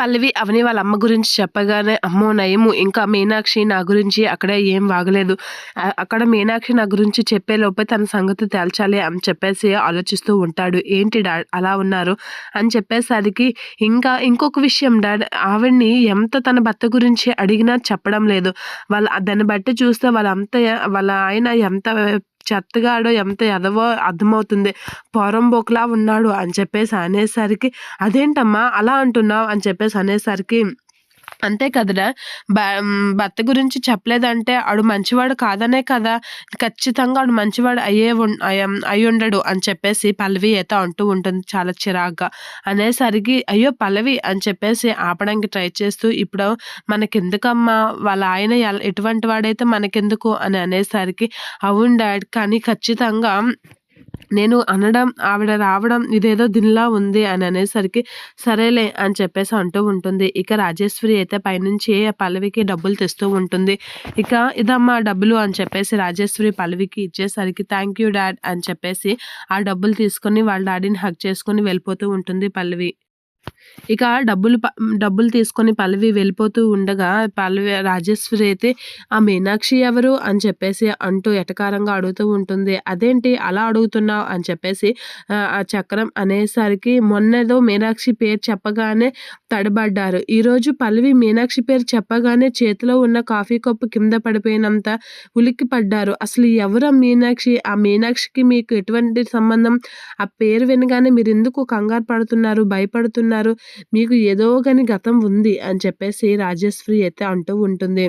పల్లవి అవని వాళ్ళ అమ్మ గురించి చెప్పగానే అమ్మో నయము ఇంకా మీనాక్షి నా గురించి అక్కడ ఏం వాగలేదు. అక్కడ మీనాక్షి నా గురించి చెప్పే లోపే తన సంగతి తేల్చాలి అని చెప్పేసి ఆలోచిస్తూ ఉంటాడు. ఏంటి డాడ్ అలా ఉన్నారు? అని చెప్పేసరికి ఇంకా ఇంకొక విషయం డాడ్ ఆవిడ్ని ఎంత తన భర్త గురించి అడిగినా చెప్పడం లేదు. వాళ్ళ దాన్ని బట్టి చూస్తే వాళ్ళంత వాళ్ళ ఆయన ఎంత చెత్తగాడో ఎంత ఎదవో అర్థమవుతుంది. పోరంబోకులా ఉన్నాడు అని చెప్పేసి అనేసరికి అదేంటమ్మా అలా అంటున్నావు? అని చెప్పేసి అనేసరికి అంతే కదరా. భర్త గురించి చెప్పలేదంటే ఆడు మంచివాడు కాదనే కదా. ఖచ్చితంగా ఆడు మంచివాడు అయ్యే అయి ఉండడు అని చెప్పేసి పల్లవి అయితే అంటూ ఉంటుంది చాలా చిరాగ్గా. అనేసరికి అయ్యో పల్లవి అని చెప్పేసి ఆపడానికి ట్రై చేస్తూ ఇప్పుడు మనకెందుకమ్మా? వాళ్ళ ఆయన ఎటువంటి వాడైతే మనకెందుకు? అని అనేసరికి అవును డాడ్ కానీ ఖచ్చితంగా నేను అనడం ఆవిడ రావడం ఇదేదో దీనిలా ఉంది అని అనేసరికి సరేలే అని చెప్పేసి అంటూ ఉంటుంది. ఇక రాజేశ్వరి అయితే పైనుంచి పల్లవికి డబ్బులు తెస్తూ ఉంటుంది. ఇక ఇదమ్మా డబ్బులు అని చెప్పేసి రాజేశ్వరి పల్లవికి ఇచ్చేసరికి థ్యాంక్ యూ డాడ్ అని చెప్పేసి ఆ డబ్బులు తీసుకొని వాళ్ళ డాడీని హక్ చేసుకొని వెళ్ళిపోతూ ఉంటుంది పల్లవి. ఇక డబ్బులు డబ్బులు తీసుకొని పల్లవి వెళ్ళిపోతూ ఉండగా పల్లవి రాజేశ్వరి అయితే ఆ మీనాక్షి ఎవరు? అని చెప్పేసి అంటూ ఎటకారంగా అడుగుతూ ఉంటుంది. అదేంటి అలా అడుగుతున్నావు? అని చెప్పేసి ఆ చక్రం అనేసరికి మొన్నదో మీనాక్షి పేరు చెప్పగానే తడబడ్డారు. ఈరోజు పల్లవి మీనాక్షి పేరు చెప్పగానే చేతిలో ఉన్న కాఫీ కప్పు కింద పడిపోయినంత ఉలిక్కి పడ్డారు. అసలు ఎవరు మీనాక్షి? ఆ మీనాక్షికి మీకు ఎటువంటి సంబంధం? ఆ పేరు వినగానే మీరు ఎందుకు కంగారు పడుతున్నారు? భయపడుతున్నారు? మీకు ఏదో కానీ గతం ఉంది అని చెప్పేసి రాజేశ్వరి అయితే అంటూ ఉంటుంది.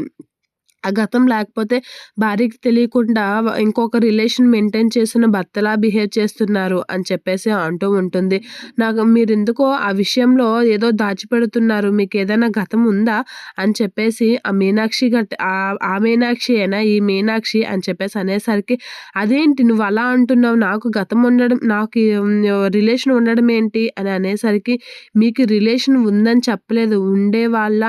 గతం లేకపోతే భార్యకి తెలియకుండా ఇంకొక రిలేషన్ మెయింటైన్ చేసిన భర్తలా బిహేవ్ చేస్తున్నారు అని చెప్పేసి అంటూ ఉంటుంది. నాకు మీరు ఎందుకో ఆ విషయంలో ఏదో దాచిపెడుతున్నారు మీకు ఏదైనా గతం ఉందా అని చెప్పేసి ఆ మీనాక్షి గట్ ఆ మీనాక్షి అయినా ఈ మీనాక్షి అని చెప్పేసి అనేసరికి అదేంటి నువ్వు అలా అంటున్నావు? నాకు గతం ఉండడం నాకు రిలేషన్ ఉండడం ఏంటి? అని అనేసరికి మీకు రిలేషన్ ఉందని చెప్పలేదు ఉండే వాళ్ళ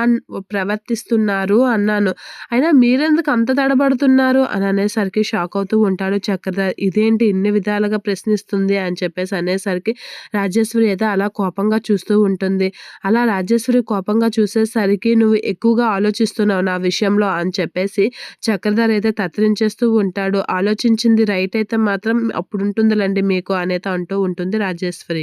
ప్రవర్తిస్తున్నారు అన్నాను. అయినా మీరెందుకు అంత తడబడుతున్నారు? అని అనేసరికి షాక్ అవుతూ ఉంటాడు చక్రధర్. ఇదేంటి ఇన్ని విధాలుగా ప్రశ్నిస్తుంది? అని చెప్పేసి అనేసరికి రాజేశ్వరి అయితే అలా కోపంగా చూస్తూ ఉంటుంది. అలా రాజేశ్వరి కోపంగా చూసేసరికి నువ్వు ఎక్కువగా ఆలోచిస్తున్నావు నా విషయంలో అని చెప్పేసి చక్రధర్ అయితే తత్రించేస్తూ ఉంటాడు. ఆలోచించింది రైట్ అయితే మాత్రం అప్పుడు ఉంటుందిలండి మీకు అనేది అంటూ ఉంటుంది రాజేశ్వరి.